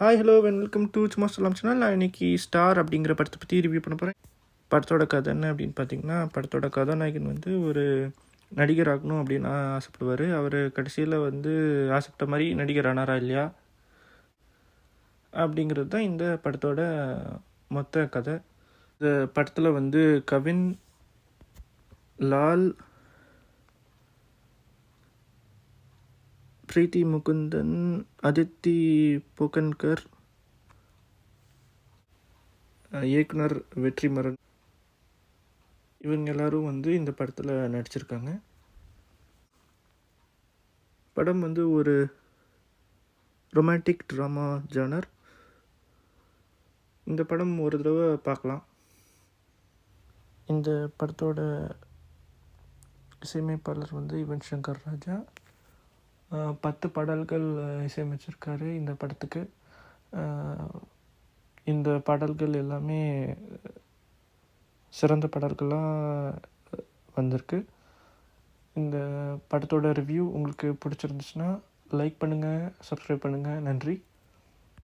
Hi hello welcome to சும்மா சொல்லலாம் சொன்னால் நான் இன்னைக்கு ஸ்டார் அப்படிங்கிற படத்தை பற்றி ரிவ்யூ பண்ண போகிறேன் படத்தோட கதை என்ன அப்படின்னு பார்த்தீங்கன்னா படத்தோட கதாநாயகன் வந்து ஒரு நடிகர் ஆகணும் அப்படின்னு ஆசைப்படுவார். அவர் கடைசியில் வந்து ஆசைப்பட்ட மாதிரி நடிகர் ஆனாரா இல்லையா? அப்படிங்கிறது தான் இந்த படத்தோட மொத்த கதை. இந்த படத்தில் வந்து கவின் லால் ப்ரீத்தி முகுந்தன் அதித்தி புகன்கர் இயக்குனர் வெற்றிமரன். இவங்க எல்லாரும் வந்து இந்த படத்தில் நடிச்சிருக்காங்க. படம் வந்து ஒரு ரொமான்டிக் ட்ராமா ஜானர். இந்த படம் ஒரு தடவை பார்க்கலாம் இந்த படத்தோட இசையமைப்பாளர் வந்து யுவன் சங்கர் ராஜா. பத்து பாடல்கள் இசையமைச்சிருக்காரு இந்த படத்துக்கு. இந்த பாடல்கள் எல்லாமே சிறந்த பாடல்களாக வந்திருக்கு. இந்த படத்தோட ரிவ்யூ உங்களுக்கு பிடிச்சிருந்துச்சுன்னா லைக் பண்ணுங்கள் சப்ஸ்கிரைப் பண்ணுங்கள் நன்றி.